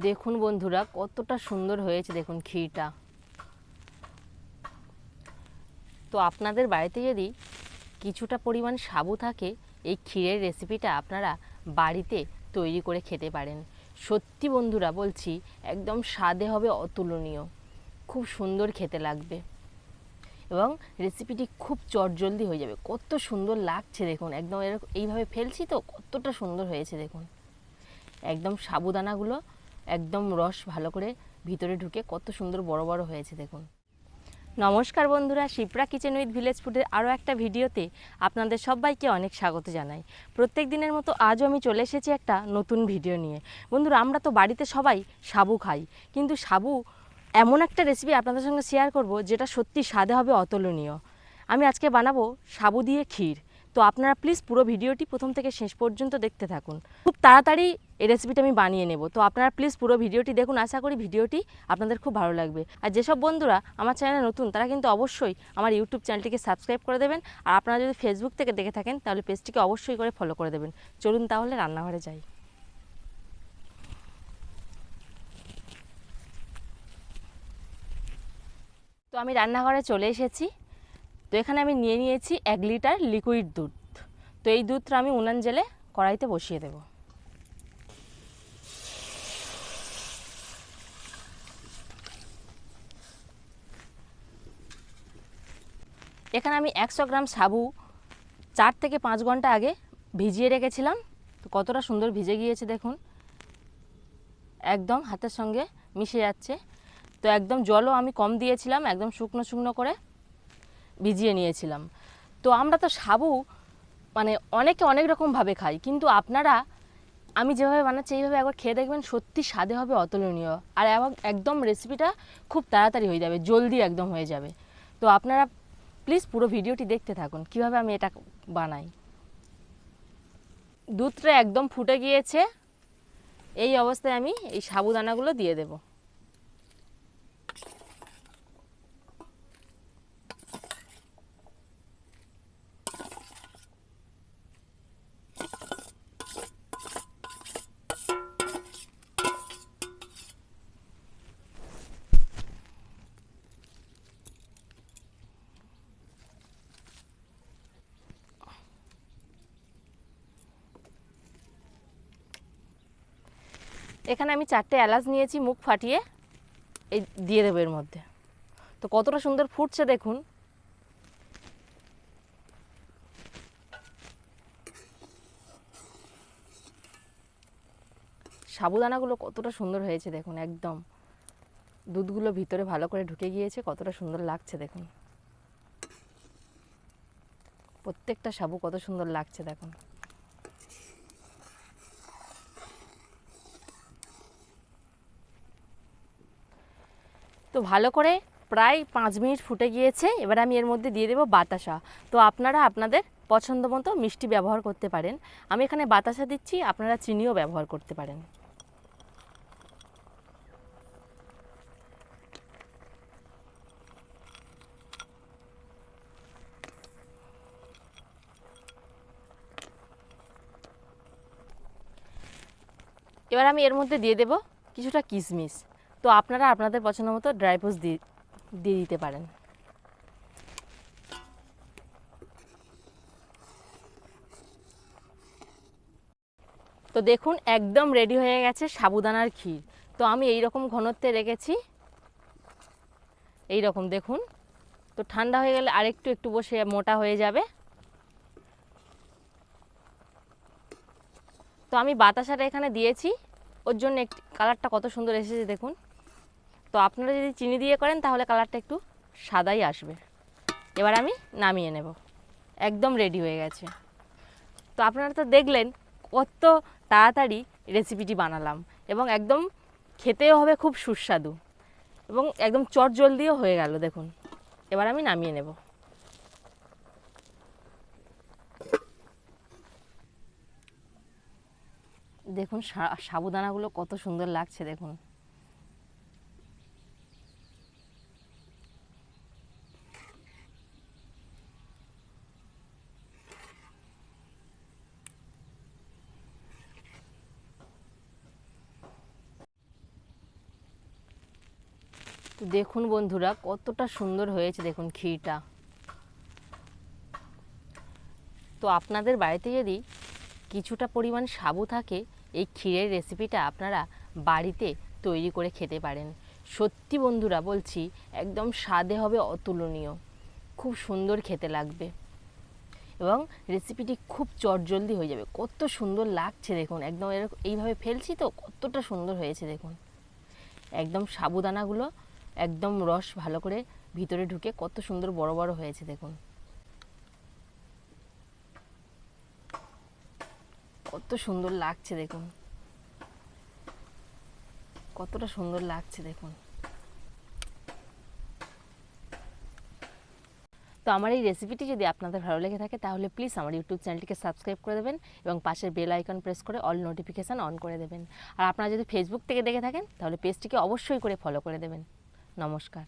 দেখুন বন্ধুরা, কতটা সুন্দর হয়েছে দেখুন ক্ষীরটা। তো আপনাদের বাড়িতে যদি কিছুটা পরিমাণ সাবু থাকে, এই ক্ষীরের রেসিপিটা আপনারা বাড়িতে তৈরি করে খেতে পারেন। সত্যি বন্ধুরা, বলছি, একদম স্বাদে হবে অতুলনীয়। খুব সুন্দর খেতে লাগবে। এবং রেসিপিটি খুব চটজলদি হয়ে যাবে। কত সুন্দর লাগছে দেখুন, একদম এরকম, এইভাবে ফেলছি তো, কতটা সুন্দর হয়েছে দেখুন। একদম সাবুদানাগুলো একদম রস ভালো করে ভিতরে ঢুকে কত সুন্দর বড় বড় হয়েছে, দেখুন। নমস্কার বন্ধুরা, শিপ্রা কিচেন উইথ ভিলেজ ফুডের আরও একটা ভিডিওতে আপনাদের সবাইকে অনেক স্বাগত জানাই। প্রত্যেক দিনের মতো আজও আমি চলে এসেছি একটা নতুন ভিডিও নিয়ে। বন্ধুরা, আমরা তো বাড়িতে সবাই সাবু খাই, কিন্তু সাবু এমন একটা রেসিপি আপনাদের সঙ্গে শেয়ার করব, যেটা সত্যি স্বাদে হবে অতুলনীয়। আমি আজকে বানাবো সাবু দিয়ে ক্ষীর। তো আপনারা প্লিজ পুরো ভিডিওটি প্রথম থেকে শেষ পর্যন্ত দেখতে থাকুন। খুব তাড়াতাড়ি এই রেসিপিটা আমি বানিয়ে নেব। তো আপনারা প্লিজ পুরো ভিডিওটি দেখুন। আশা করি ভিডিওটি আপনাদের খুব ভালো লাগবে। আর যেসব বন্ধুরা আমার চ্যানেলে নতুন, তারা কিন্তু অবশ্যই আমার ইউটিউব চ্যানেলটিকে সাবস্ক্রাইব করে দেবেন। আর আপনারা যদি ফেসবুক থেকে দেখে থাকেন, তাহলে পেজটিকে অবশ্যই করে ফলো করে দেবেন। চলুন তাহলে রান্নাঘরে যাই। তো আমি রান্নাঘরে চলে এসেছি। তো এখানে আমি নিয়ে নিয়েছি এক লিটার লিকুইড দুধ। তো এই দুধটা আমি উনান জেলে কড়াইতে বসিয়ে দেব। এখানে আমি একশো গ্রাম সাবু চার থেকে পাঁচ ঘণ্টা আগে ভিজিয়ে রেখেছিলাম। তো কতটা সুন্দর ভিজে গিয়েছে দেখুন। একদম হাতের সঙ্গে মিশে যাচ্ছে। তো একদম জলও আমি কম দিয়েছিলাম, একদম শুকনো শুকনো করে। ভিজিয়ে নিয়েছিলাম। তো আমরা তো সাবু মানে অনেকে অনেক রকমভাবে খাই, কিন্তু আপনারা, আমি যেভাবে বানাচ্ছি, এইভাবে একবার খেয়ে দেখবেন সত্যি স্বাদে হবে অতুলনীয়। আর একদম রেসিপিটা খুব তাড়াতাড়ি হয়ে যাবে, জলদি একদম হয়ে যাবে। তো আপনারা প্লিজ পুরো ভিডিওটি দেখতে থাকুন, কীভাবে আমি এটা বানাই। দুধটা একদম ফুটে গিয়েছে, এই অবস্থায় আমি এই সাবুদানাগুলো দিয়ে দেবো। এখানে আমি চারটে এলাচ নিয়েছি, মুখ ফাটিয়ে। এই দিয়ে দেবো এর মধ্যে। তো কতটা সুন্দর ফুটছে দেখুন। সাবুদানাগুলো কতটা সুন্দর হয়েছে দেখুন, একদম। দুধগুলো ভিতরে ভালো করে ঢুকে গিয়েছে, কতটা সুন্দর লাগছে দেখুন। প্রত্যেকটা সাবু কত সুন্দর লাগছে দেখুন। তো ভালো করে প্রায় পাঁচ মিনিট ফুটে গিয়েছে। এবার আমি এর মধ্যে দিয়ে দেবো বাতাসা। তো আপনারা আপনাদের পছন্দ মতো মিষ্টি ব্যবহার করতে পারেন। আমি এখানে বাতাসা দিচ্ছি, আপনারা চিনিও ব্যবহার করতে পারেন। এবার আমি এর মধ্যে দিয়ে দেব কিছুটা কিশমিশ। তো আপনারা আপনাদের পছন্দ মতো ড্রাই ফ্রুটস দিয়ে দিয়ে দিতে পারেন। তো দেখুন, একদম রেডি হয়ে গেছে সাবুদানার ক্ষীর। তো আমি এই রকম ঘনত্বে রেখেছি। এই রকম দেখুন। তো ঠান্ডা হয়ে গেলে আরেকটু, একটু বসে মোটা হয়ে যাবে। তো আমি বাতাসাটা এখানে দিয়েছি। ওর জন্য কালারটা কত সুন্দর এসেছে দেখুন। তো আপনারা যদি চিনি দিয়ে করেন, তাহলে কালারটা একটু সাদাই আসবে। এবার আমি নামিয়ে নেব। একদম রেডি হয়ে গেছে। তো আপনারা তো দেখলেন কত তাড়াতাড়ি রেসিপিটি বানালাম এবং একদম খেতেও হবে খুব সুস্বাদু এবং একদম চট জলদিও হয়ে গেল, দেখুন। এবার আমি নামিয়ে নেব। দেখুন সাবুদানাগুলো কত সুন্দর লাগছে, দেখুন। তো দেখুন বন্ধুরা, কতটা সুন্দর হয়েছে দেখুন ক্ষীরটা। তো আপনাদের বাড়িতে যদি কিছুটা পরিমাণ সাবু থাকে, এই ক্ষীরের রেসিপিটা আপনারা বাড়িতে তৈরি করে খেতে পারেন। সত্যি বন্ধুরা, বলছি, একদম স্বাদে হবে অতুলনীয়। খুব সুন্দর খেতে লাগবে। এবং রেসিপিটি খুব চটজলদি হয়ে যাবে। কত সুন্দর লাগছে দেখুন, একদম এরকম, এইভাবে ফেলছি তো, কতটা সুন্দর হয়েছে দেখুন। একদম সাবুদানাগুলো একদম রস ভালো করে ভিতরে ঢুকে কত সুন্দর বড় বড় হয়েছে দেখুন। কত সুন্দর লাগছে দেখুন। কতটা সুন্দর লাগছে দেখুন। তো আমার এই রেসিপিটি যদি আপনাদের ভালো লেগে থাকে, তাহলে প্লিজ আমার ইউটিউব চ্যানেলটিকে সাবস্ক্রাইব করে দেবেন এবং পাশের বেল আইকন প্রেস করে অল নোটিফিকেশান অন করে দেবেন। আর আপনারা যদি ফেসবুক থেকে দেখে থাকেন, তাহলে পেজটিকে অবশ্যই করে ফলো করে দেবেন। নমস্কার।